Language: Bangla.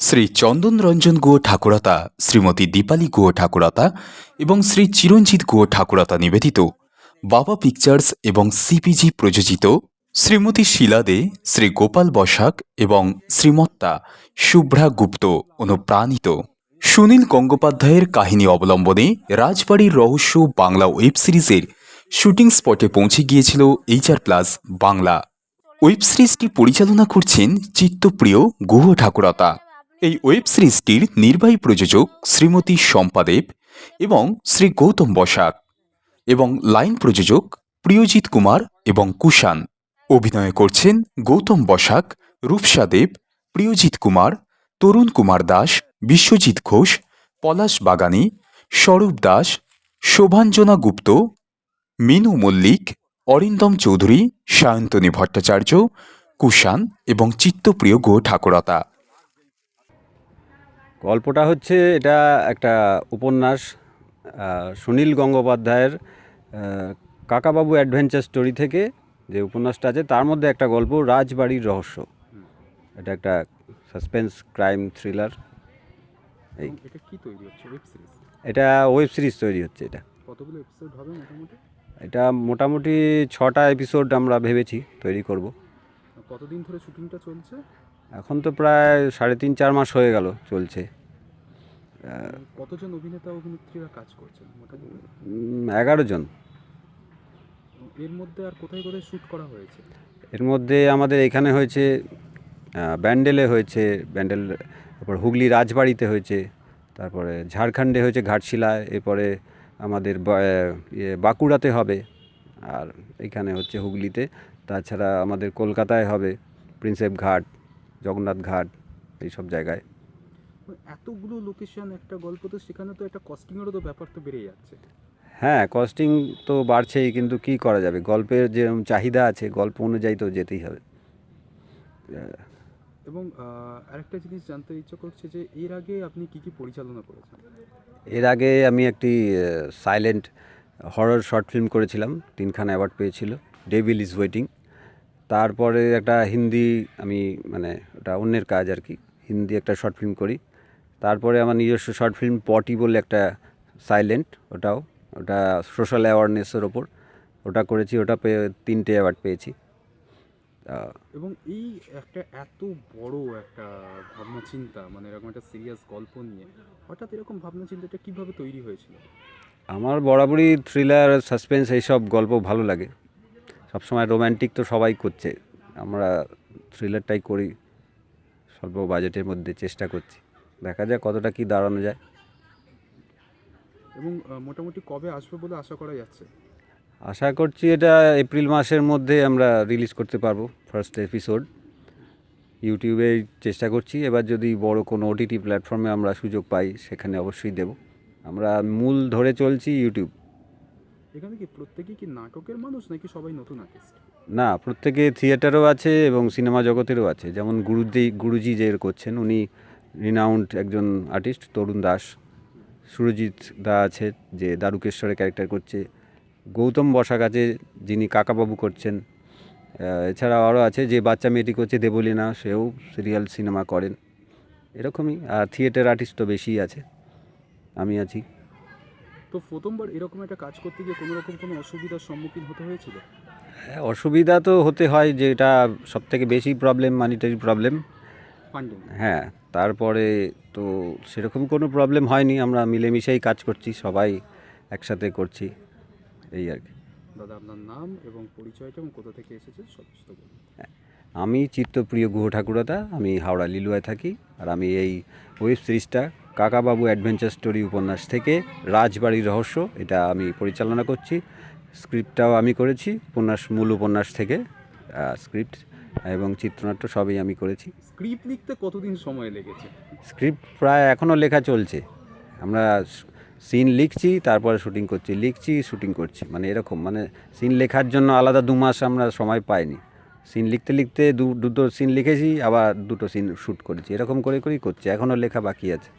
শ্রী চন্দন রঞ্জন গুহ ঠাকুরতা, শ্রীমতী দীপালি গুহ ঠাকুরতা এবং শ্রী চিরঞ্জিত গুহ ঠাকুরতা নিবেদিত। বাবা পিকচার্স এবং সিপিজি প্রযোজিত শ্রীমতী শিলা দে, শ্রী গোপাল বসাক এবং শ্রীমত্তা শুভ্রা গুপ্ত অনুপ্রাণিত। সুনীল গঙ্গোপাধ্যায়ের কাহিনী অবলম্বনে রাজবাড়ির রহস্য বাংলা ওয়েব সিরিজের শুটিং স্পটে পৌঁছে গিয়েছিল এইচআর প্লাস বাংলা। ওয়েব সিরিজটি পরিচালনা করছেন চিত্তপ্রিয় গুহ ঠাকুরতা। এই ওয়েব সিরিজটির নির্বাহী প্রযোজক শ্রীমতী শম্পাদেব এবং শ্রী গৌতম বসাক এবং লাইন প্রযোজক প্রিয়জিৎ কুমার এবং কুষাণ। অভিনয় করছেন গৌতম বসাক, রূপসা দেব, প্রিয়জিৎ কুমার, তরুণ কুমার দাস, বিশ্বজিৎ ঘোষ, পলাশ বাগানি, স্বরূপ দাস, শোভাঞ্জনা গুপ্ত, মিনু মল্লিক, অরিন্দম চৌধুরী, সায়ন্তনী ভট্টাচার্য, কুষাণ এবং চিত্তপ্রিয় গো ঠাকুরতা। গল্পটা হচ্ছে এটা একটা উপন্যাস সুনীল গঙ্গোপাধ্যায়ের কাকাবাবু অ্যাডভেঞ্চার স্টোরি থেকে যে উপন্যাসটা আছে তার মধ্যে একটা গল্প রাজবাড়ির রহস্য। এটা একটা সাসপেন্স ক্রাইম থ্রিলার। এই এটা কি তৈরি হচ্ছে? ওয়েব সিরিজ এটা ওয়েব সিরিজ তৈরি হচ্ছে এটা। কতগুলো এপিসোড হবে মোটামুটি? এটা মোটামুটি ছটা এপিসোড আমরা ভেবেছি তৈরি করব। কতদিন ধরে শুটিংটা চলছে? এখন তো প্রায় সাড়ে তিন চার মাস হয়ে গেল চলছে। কতজন অভিনেতা অভিনেত্রীরা কাজ করছেন? এগারো জন। এর মধ্যে আর কোথায় কোথায় শ্যুট করা হয়েছে? এর মধ্যে আমাদের এখানে হয়েছে ব্যান্ডেলে হয়েছে ব্যান্ডেল তারপর হুগলি রাজবাড়িতে হয়েছে তারপরে ঝাড়খণ্ডে হয়েছে ঘাটশিলায় এরপরে আমাদের ইয়ে বাঁকুড়াতে হবে আর এখানে হচ্ছে হুগলিতে। তাছাড়া আমাদের কলকাতায় হবে প্রিন্সেপ ঘাট জগন্নাথ ঘাট এইসব জায়গায়। এতগুলো লোকেশন একটা গল্প তো সেখানে তো একটা কস্টিংয়েরও তো ব্যাপার তো বেড়ে যাচ্ছে। হ্যাঁ কস্টিং তো বাড়ছেই কিন্তু কি করা যাবে? গল্পের যে চাহিদা আছে গল্প অনুযায়ী তো যেতেই হবে। এবং আরেকটা জিনিস জানতে ইচ্ছা করছে যে এর আগে আপনি কি কি পরিচালনা করেছেন? এর আগে আমি একটি সাইলেন্ট হরর শর্ট ফিল্ম করেছিলাম তিনখানা অ্যাওয়ার্ড পেয়েছিল ডেভিল ইজ ওয়েটিং তারপরে একটা হিন্দি আমি মানে ওটা অন্যের কাজ আর কি হিন্দি একটা শর্ট ফিল্ম করি। তারপরে আমার নিজস্ব শর্ট ফিল্ম পটি বলে একটা সাইলেন্ট ওটাও ওটা সোশ্যাল অ্যাওয়ারনেসের ওপর ওটা করেছি ওটা পেয়ে তিনটে অ্যাওয়ার্ড পেয়েছি। এবং এই একটা এত বড় একটা ভাবনা চিন্তা মানে এরকম একটা সিরিয়াস গল্প নিয়ে হঠাৎ এরকম ভাবনা চিন্তাটা কীভাবে তৈরি হয়েছিল? আমার বরাবরই থ্রিলার সাসপেন্স এইসব গল্প ভালো লাগে। সবসময় রোম্যান্টিক তো সবাই করছে। আমরা থ্রিলারটাই করি স্বল্প বাজেটের মধ্যে চেষ্টা করছি। দেখা যাক কতটা কি দাঁড়ানো যায়। এবং মোটামুটি কবে আসবে বলে আশা করা যাচ্ছে? আশা করছি এটা এপ্রিল মাসের মধ্যে আমরা রিলিজ করতে পারব ফার্স্ট এপিসোড ইউটিউবে চেষ্টা করছি এবার যদি বড় কোনো ওটিটি প্ল্যাটফর্মে আমরা সুযোগ পাই সেখানে অবশ্যই দেব। আমরা মূল ধরে চলছি ইউটিউব এখানে কি প্রত্যেকেই কি নাটকের মানুষ নাকি সবাই নতুন আর্টিস্ট না, প্রত্যেকে থিয়েটারও আছে এবং সিনেমা জগতেরও আছে। যেমন গুরুজি গুরুজি যে করছেন, উনি রিনাউন্ড একজন আর্টিস্ট তরুণ দাস। সুরজিৎ দা আছে, যে দারুকেশ্বরের ক্যারেক্টার করছে। গৌতম বসাক আছে, যিনি কাকাবাবু করছেন। এছাড়া আরও আছে, যে বাচ্চা মেয়েটি করছে, দেবলীনা, সেও সিরিয়াল সিনেমা করেন। এরকমই, আর থিয়েটার আর্টিস্ট তো বেশিই আছে। আমি আছি। তো প্রথমবার এরকম একটা কাজ করতে গিয়ে কোনো রকম কোনো অসুবিধার সম্মুখীন হতে হয়েছিল? হ্যাঁ, অসুবিধা তো হতে হয় যেটা সবথেকে বেশি প্রবলেম মানিটারি প্রবলেম ফান্ডিং হ্যাঁ তারপরে তো সেরকম কোনো প্রবলেম হয়নি। আমরা মিলেমিশেই কাজ করছি সবাই একসাথে করছি এই আর কি। দাদা আপনার নাম এবং পরিচয়টা এবং কোথা থেকে এসেছে সমস্ত বলুন। আমি চিত্তপ্রিয় গুহ ঠাকুরতা আমি হাওড়া লিলুয়ায় থাকি আর আমি এই ওয়েব সিরিজটা কাকাবাবু অ্যাডভেঞ্চার স্টোরি উপন্যাস থেকে রাজবাড়ির রহস্য এটা আমি পরিচালনা করছি। স্ক্রিপ্টটাও আমি করেছি উপন্যাস মূল উপন্যাস থেকে স্ক্রিপ্ট এবং চিত্রনাট্য সবই আমি করেছি। স্ক্রিপ্ট লিখতে কতদিন সময় লেগেছে? স্ক্রিপ্ট প্রায় এখনও লেখা চলছে। আমরা সিন লিখছি তারপরে শুটিং করছি লিখছি শুটিং করছি মানে এরকম মানে সিন লেখার জন্য আলাদা দু মাস আমরা সময় পাইনি। সিন লিখতে লিখতে দু দুটো সিন লিখেছি আবার দুটো সিন শ্যুট করেছি এরকম করে করেই করছি এখনও লেখা বাকি আছে।